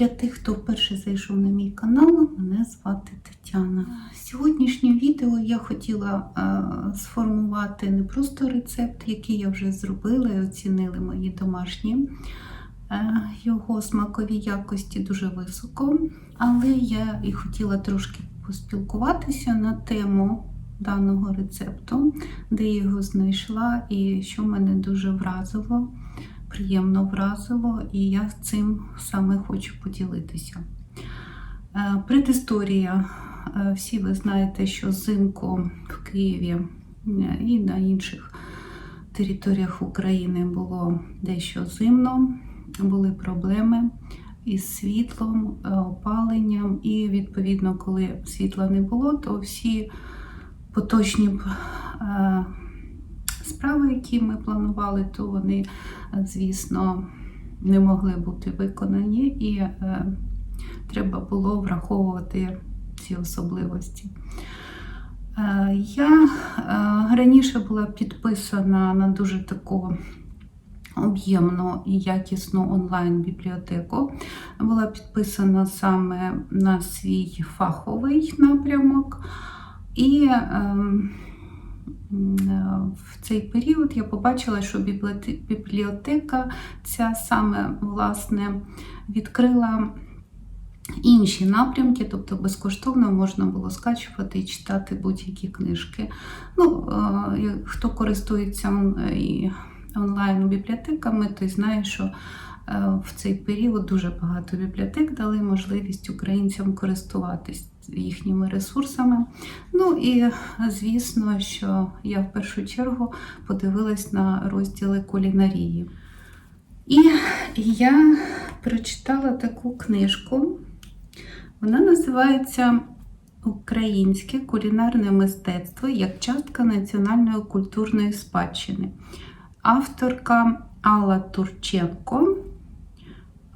Для тих, хто вперше зайшов на мій канал, мене звати Тетяна. Сьогоднішнє відео я хотіла е, сформувати не просто рецепт, який я вже зробила і оцінили мої домашні. Е, Його смакові якості дуже високо, але я і хотіла трошки поспілкуватися на тему даного рецепту, де я його знайшла і що мене дуже вразило приємно вразило, і я цим саме хочу поділитися. Е, Предісторія. Е, Всі ви знаєте, що взимку в Києві е, і на інших територіях України було дещо зимно, були проблеми із світлом, опаленням, і відповідно, коли світла не було, то всі поточні справи, які ми планували, то вони, е, звісно, не могли бути виконані, і е, треба було враховувати ці особливості. Е, я е, раніше була підписана на дуже таку об'ємну і якісну онлайн-бібліотеку. Була підписана саме на свій фаховий напрямок. І ем, в цей період я побачила, що бібліотека ця саме власне відкрила інші напрямки, тобто безкоштовно можна було скачувати і читати будь-які книжки. Ну, е, хто користується онлайн-бібліотеками, той знає, що е, в цей період дуже багато бібліотек дали можливість українцям користуватись їхніми ресурсами. Ну і звісно, що я в першу чергу подивилась на розділи кулінарії. І я прочитала таку книжку. Вона називається Українське кулінарне мистецтво як частка національної культурної спадщини. Авторка Алла Турченко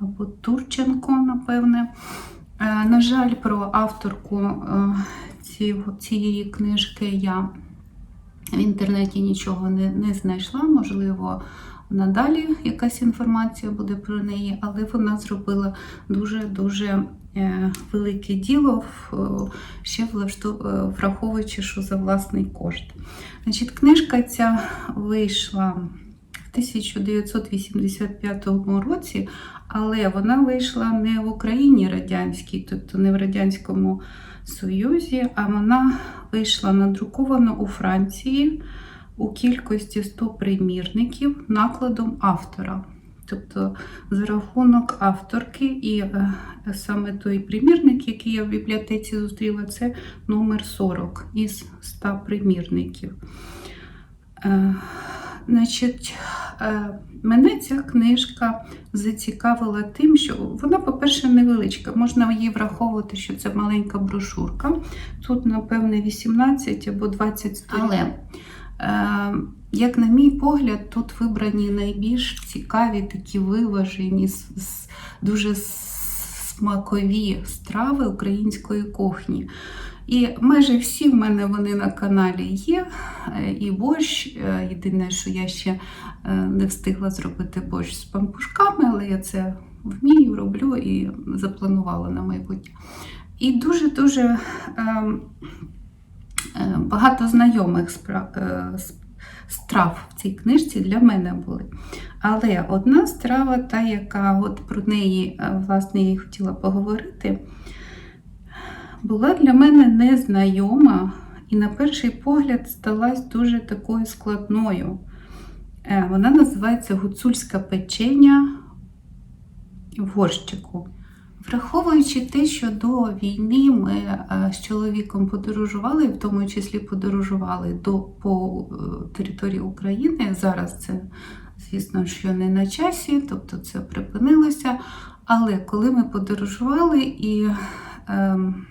або Турченко, напевне. Е, На жаль, про авторку е, цієї книжки я в інтернеті нічого не, не знайшла. Можливо, надалі якась інформація буде про неї, але вона зробила дуже-дуже е, велике діло, ще враховуючи, що за власний кошт. Значить, книжка ця вийшла 1985 році, але вона вийшла не в Україні радянській, тобто не в Радянському Союзі, а вона вийшла надруковано у Франції у кількості 100 примірників накладом автора. Тобто за рахунок авторки, і е, саме той примірник, який я в бібліотеці зустріла, це номер 40 із 100 примірників. Значить, е, мене ця книжка зацікавила тим, що вона, по-перше, невеличка. Можна її враховувати, що це маленька брошурка. Тут, напевне, 18 або 20 сторінок. Але, е, як на мій погляд, тут вибрані найбільш цікаві, такі виважені, дуже смакові страви української кухні. І майже всі в мене вони на каналі є. Е, І борщ. Е, Єдине, що я ще е, не встигла зробити борщ з пампушками, але я це вмію, роблю і запланувала на майбутнє. І дуже-дуже ем, багато знайомих страв в цій книжці для мене були. Але одна страва, та, яка от про неї, власне, я хотіла поговорити, була для мене незнайома і на перший погляд сталася дуже такою складною. Е, Вона називається гуцульська печеня в горщику. Враховуючи те, що до війни ми е, з чоловіком подорожували, в тому числі подорожували до, по е, території України. Зараз це, звісно, що не на часі, тобто це припинилося. Але коли ми подорожували і ем,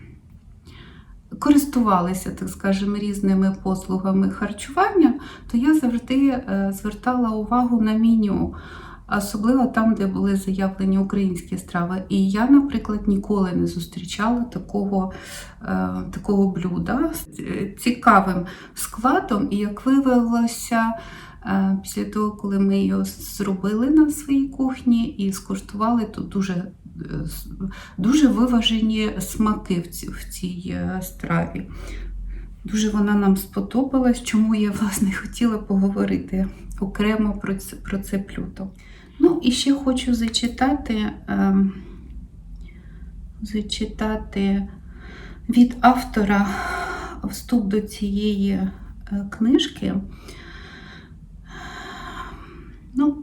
користувалися, так скажемо, різними послугами харчування, то я завжди е, звертала увагу на меню. Особливо там, де були заявлені українські страви. І я, наприклад, ніколи не зустрічала такого, е, такого блюда з е, цікавим складом. І як виявилося, після того, коли ми його зробили на своїй кухні і скуштували, то дуже дуже виважені смаки в ці- в цій е, страві. Дуже вона нам сподобалась, чому я власне хотіла поговорити окремо про це, про це плюто. Ну і ще хочу зачитати, ем, зачитати від автора вступ до цієї е, книжки. Ну,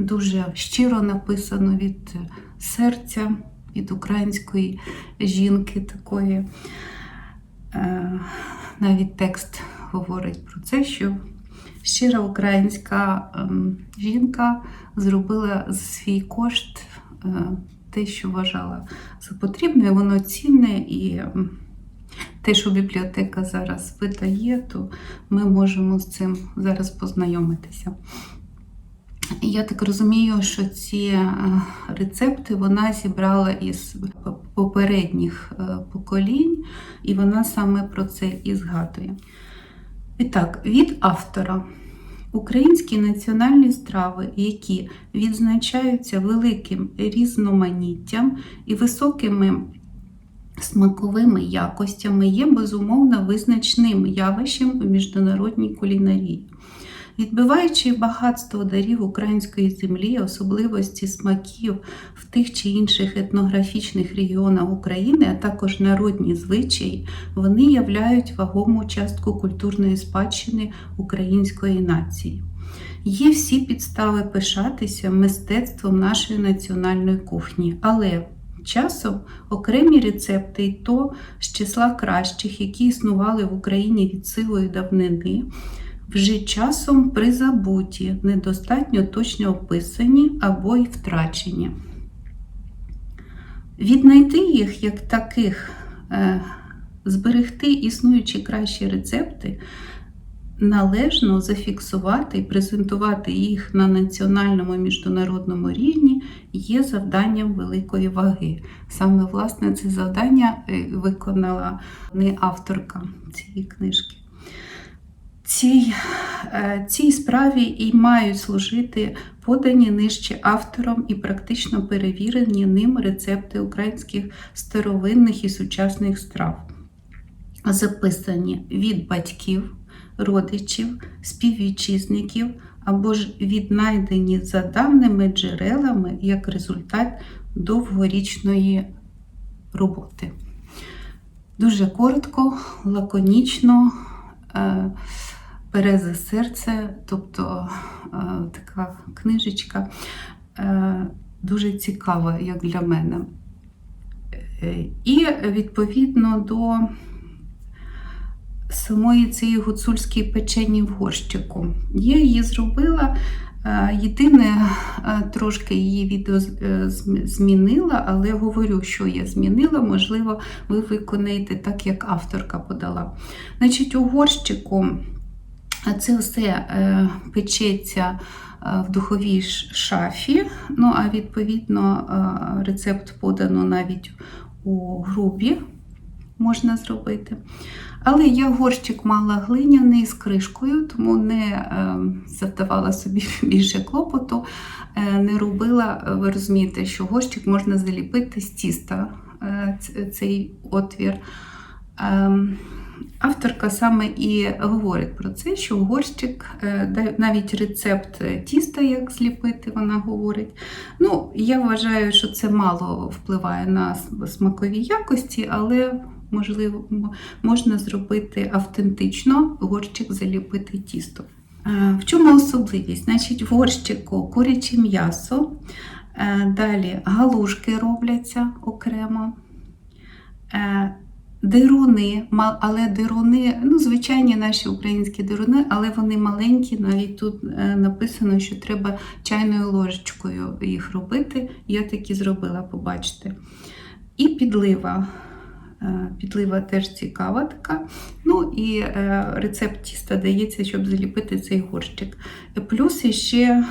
дуже щиро написано від серця, від української жінки такої. Е, Навіть текст говорить про це, що щира українська ем, жінка зробила за свій кошт е, те, що вважала за потрібне, воно цінне і ем, те, що бібліотека зараз видає, то ми можемо з цим зараз познайомитися. Я так розумію, що ці е, рецепти вона зібрала із попередніх е, поколінь, і вона саме про це і згадує. І так, від автора. Українські національні страви, які відзначаються великим різноманіттям і високими смаковими якостями, є безумовно визначним явищем у міжнародній кулінарії. Відбиваючи багатство дарів української землі, особливості смаків в тих чи інших етнографічних регіонах України, а також народні звичаї, вони являють вагому частку культурної спадщини української нації. Є всі підстави пишатися мистецтвом нашої національної кухні, але часом окремі рецепти, і то з числа кращих, які існували в Україні від сивої давнини, вже часом призабуті, недостатньо точно описані або й втрачені. Віднайти їх як таких, е, зберегти існуючі кращі рецепти, належно зафіксувати і презентувати їх на національному і міжнародному рівні є завданням великої ваги. Саме власне це завдання е, виконала не авторка цієї книжки. Цій, е, цій справі і мають служити подані нижче автором і практично перевірені ним рецепти українських старовинних і сучасних страв, записані від батьків, родичів, співвітчизників або ж віднайдені за давними джерелами як результат довгорічної роботи. Дуже коротко, лаконічно. Е, бере за серце, тобто е, така книжечка е, дуже цікава, як для мене. Е, І відповідно до самої цієї гуцульської печені в горщику. Я її зробила. Єдине, трошки її відео змінила, але говорю, що я змінила. Можливо, ви виконаєте так, як авторка подала. Значить, у горщику Це все е, печеться е, в духовій шафі. Ну, а відповідно, е, рецепт подано навіть у грубі можна зробити. Але я горщик мала глиняний з кришкою, тому не завдавала собі більше клопоту, не робила, ви розумієте, що горщик можна заліпити з тіста цей отвір. Авторка саме і говорить про це, що горщик, е, навіть рецепт тіста, як зліпити, вона говорить. Ну, я вважаю, що це мало впливає на смакові якості, але можливо можна зробити автентично горщик заліпити тісто. Е, В чому особливість? Значить, в горщику куряче м'ясо, е, далі галушки робляться окремо. Дируни, але дируни, ну, звичайні наші українські дируни, але вони маленькі. Навіть тут е, написано, що треба чайною ложечкою їх робити. Я такі зробила, побачите. І підлива. Е, Підлива теж цікава така. Ну і е, рецепт тіста дається, щоб заліпити цей горщик. Плюс ще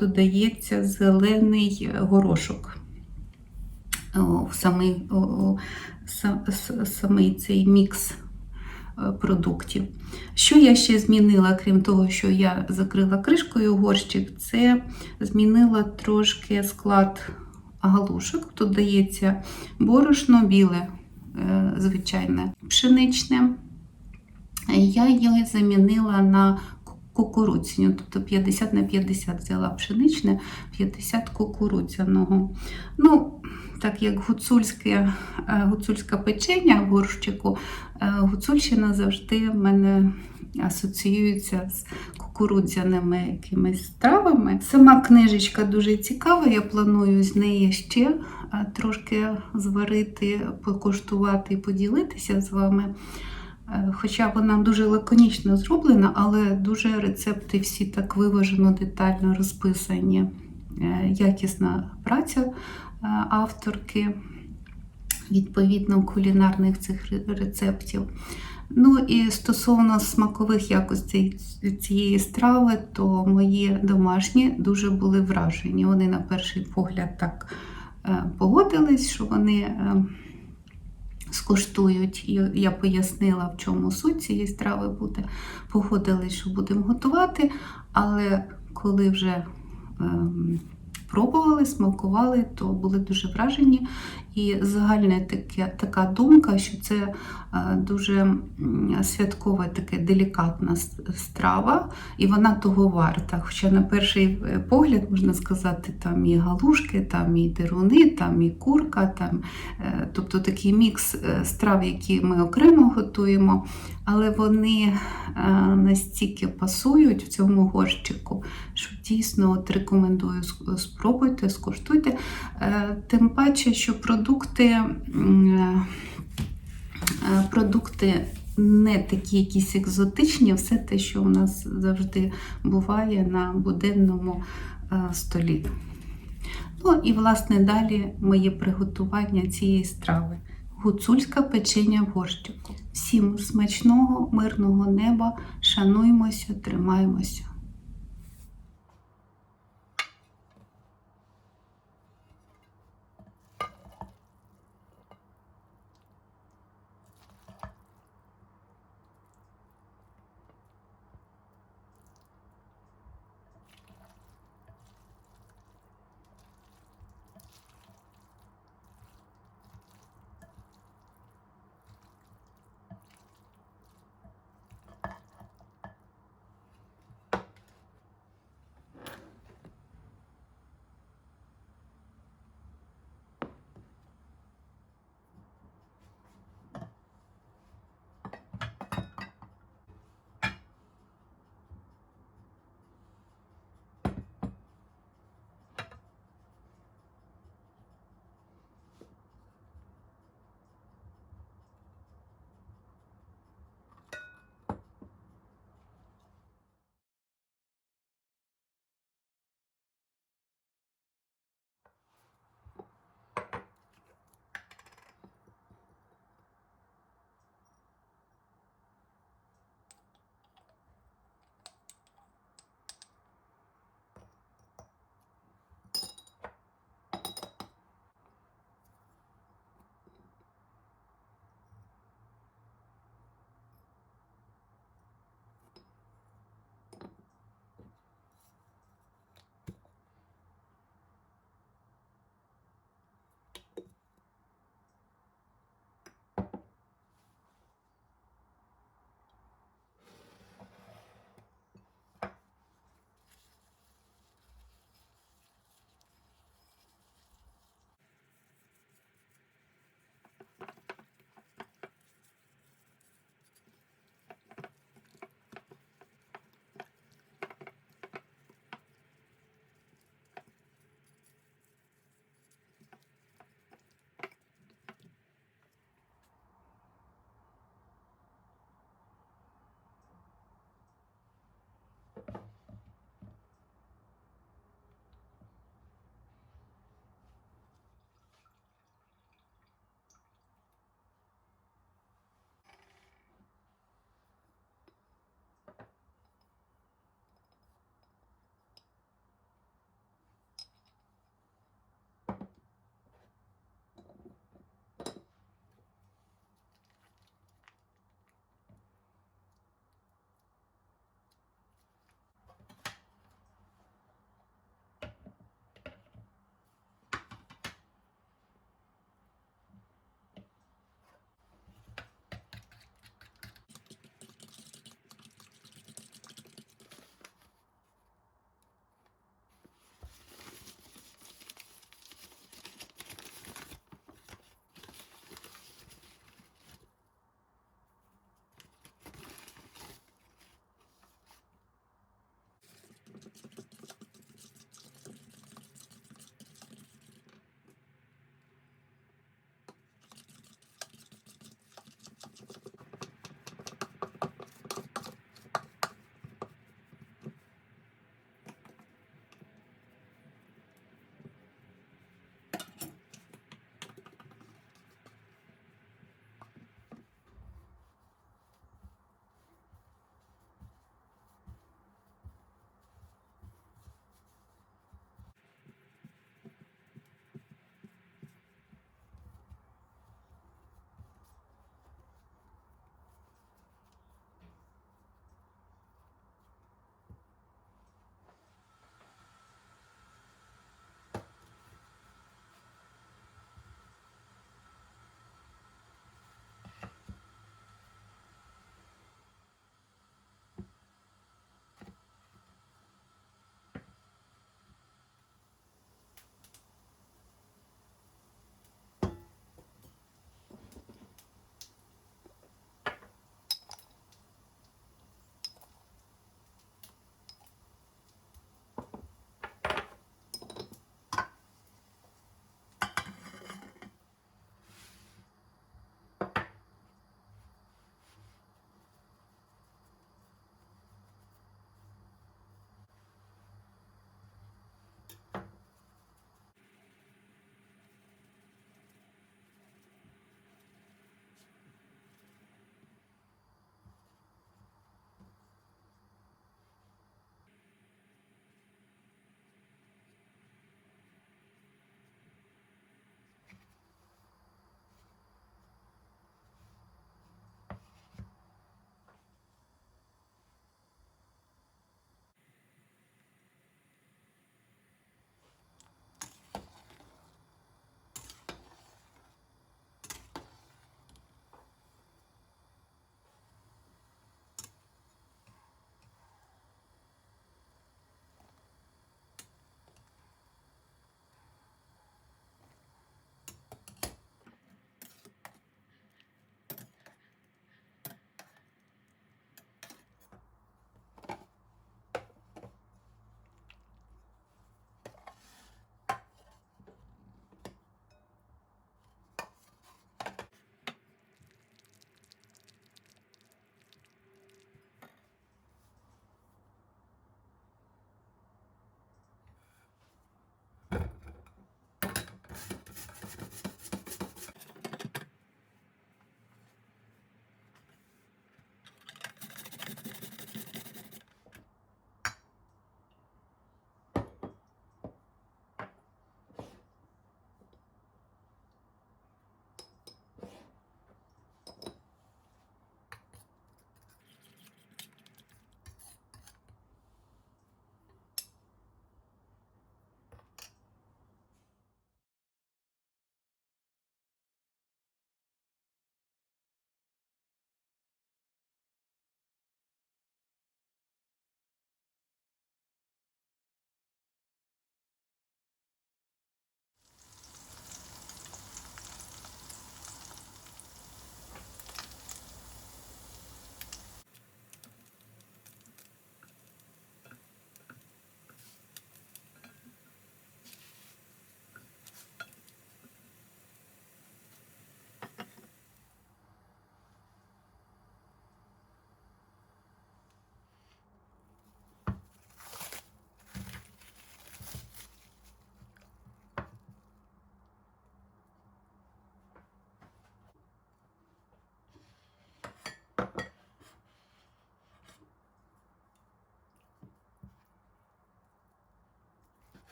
додається зелений горошок. В самий, самий цей мікс е, продуктів. Що я ще змінила, крім того, що я закрила кришкою горщик, це змінила трошки склад галушок. Тут дається борошно біле, е, звичайне, пшеничне. Я її замінила на ку- кукурудзяну, тобто 50 на 50 взяла пшеничне, 50 кукурудзяного. Ну, так як гуцульське, е, гуцульське печення в горщику, е, гуцульщина завжди в мене асоціюється з кукурудзяними якимись стравами. Сама книжечка дуже цікава, я планую з неї ще е, трошки зварити, покуштувати і поділитися з вами. Хоча вона дуже лаконічно зроблена, але дуже рецепти всі так виважено, детально розписані. Якісна праця авторки, відповідно, кулінарних цих рецептів. Ну і стосовно смакових якостей цієї страви, то мої домашні дуже були вражені. Вони на перший погляд так е, погодились, що вони е, скуштують. Я пояснила, в чому суть цієї страви буде. Погодились, що будемо готувати, але коли вже ем, пробували, смакували, то були дуже вражені. І загальна таке, така думка, що це е, дуже святкова, така делікатна страва, і вона того варта. Хоча на перший е, погляд можна сказати, там і галушки, там і деруни, там і курка, там, е, тобто такий мікс страв, які ми окремо готуємо, але вони е, настільки пасують в цьому горщику, що дійсно от рекомендую спробуйте, скуштуйте. Е, Тим паче, що продукти, е, продукти не такі якісь екзотичні, все те, що у нас завжди буває на буденному столі. Ну і, власне, далі моє приготування цієї страви. Гуцульська печення в. Всім смачного, мирного неба, шануймося, тримаємося.